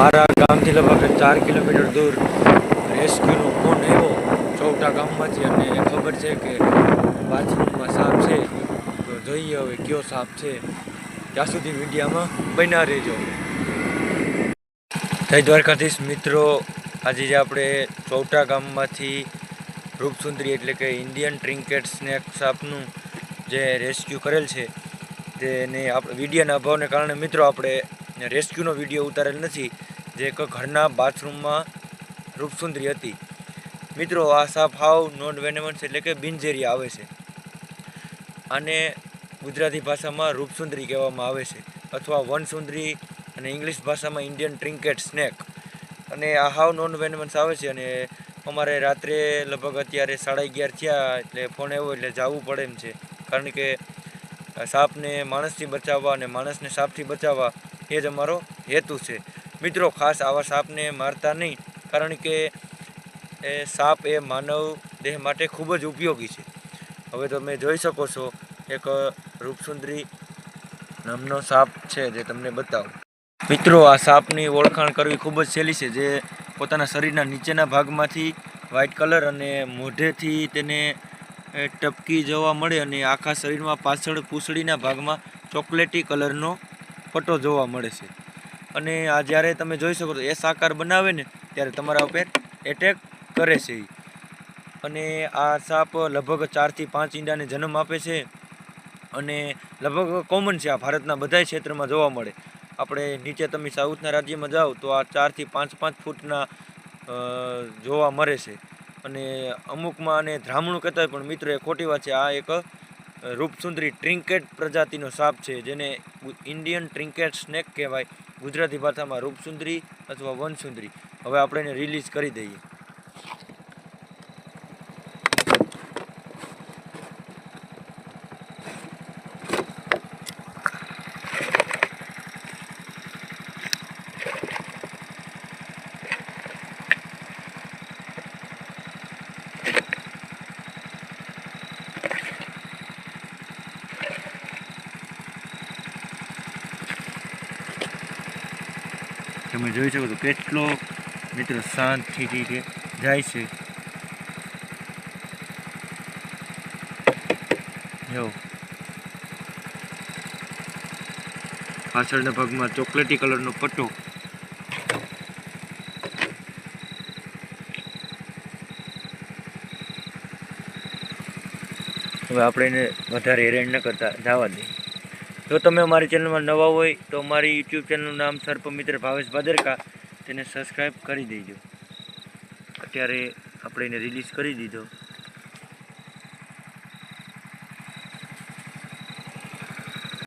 મારા ગામથી લગભગ ચાર કિલોમીટર દૂર રેસ્ક્યુનો ફોન આવ્યો ચૌટા ગામમાંથી અને ખબર છે કે બાથરૂમમાં સાપ છે. તો જોઈએ હવે કયો સાપ છે. ત્યાં સુધી મીડિયામાં બન્યા રહેજો. જય દ્વારકાધીશ. મિત્રો, આજે જે આપણે ચૌટા ગામમાંથી રૂપસુંદરી એટલે કે ઇન્ડિયન ટ્રિન્કેટ સ્નેક સાપનું જે રેસ્ક્યુ કરેલ છે, તેને આપણે મીડિયાના અભાવને કારણે મિત્રો આપણે રેસ્ક્યુનો વીડિયો ઉતારેલ નથી, જે એક ઘરના બાથરૂમમાં રૂપસુંદરી હતી. મિત્રો, આ સાપ હાવ નોન વેનેમન્સ એટલે કે બિનઝેરી આવે છે. આને ગુજરાતી ભાષામાં રૂપસુંદરી કહેવામાં આવે છે, અથવા વનસુંદરી અને ઇંગ્લિશ ભાષામાં ઇન્ડિયન ટ્રિન્કેટ સ્નેક અને આ હાવ નોન વેનેમન્સ આવે છે અને અમારે રાત્રે લગભગ અત્યારે સાડા અગિયાર થયા એટલે ફોન આવ્યો એટલે જવું પડે એમ છે. કારણ કે સાપને માણસથી બચાવવા અને માણસને સાપથી બચાવવા એ જ અમારો હેતુ છે. મિત્રો, ખાસ આવા સાપને મારતા નહીં, કારણ કે એ સાપ એ માનવ દેહ માટે ખૂબ જ ઉપયોગી છે. હવે તમે જોઈ શકો છો, એક રૂપસુંદરી નામનો સાપ છે જે તમને બતાવું. મિત્રો, આ સાપની ઓળખાણ કરવી ખૂબ જ સહેલી છે, જે પોતાના શરીરના નીચેના ભાગમાંથી વ્હાઇટ કલર અને મોઢેથી તેને ટપકી જોવા મળે અને આખા શરીરમાં પાછળ પૂંછડીના ભાગમાં ચોકલેટી કલરનો પટ્ટો જોવા મળે છે. અને આ જ્યારે તમે જોઈ શકો તો એસ આકાર બનાવે ને, ત્યારે તમારા ઉપર એટેક કરે છે. અને આ સાપ લગભગ ચારથી પાંચ ઈંડાને જન્મ આપે છે. અને લગભગ કોમન છે, આ ભારતના બધા ક્ષેત્રમાં જોવા મળે. આપણે નીચે તમે સાઉથના રાજ્યમાં જાઓ, તો આ ચારથી પાંચ પાંચ ફૂટના જોવા મળે છે. અને અમુકમાં આને ધ્રામણું કહેતા હોય, પણ મિત્રો, એ ખોટી વાત છે, આ એક રૂપસુંદરી ટ્રિન્કેટ પ્રજાતિનો સાપ છે, જેને ઇન્ડિયન ટ્રિન્કેટ સ્નેક કહેવાય. ગુજરાતી ભાષામાં રૂપસુંદરી અથવા વનસુંદરી. હવે આપણે એને રિલીઝ કરી દઈએ. તમે જોઈ શકો છો કેટલો મિત્ર શાંતિથી જાય છે. પાછળના ભાગમાં ચોકલેટી કલરનો પટ્ટો. હવે આપણે એને વધારે હેરાન ન કરતા, જવા દઈએ જો તમે અમારી ચેનલમાં નવા હોય તો અમારી યુટ્યુબ ચેનલનું નામ સર્પ મિત્ર ભાવેશ ભાદરકા, તેને સબસ્ક્રાઈબ કરી દેજો. અત્યારે આપણે એને રિલીઝ કરી દીધો.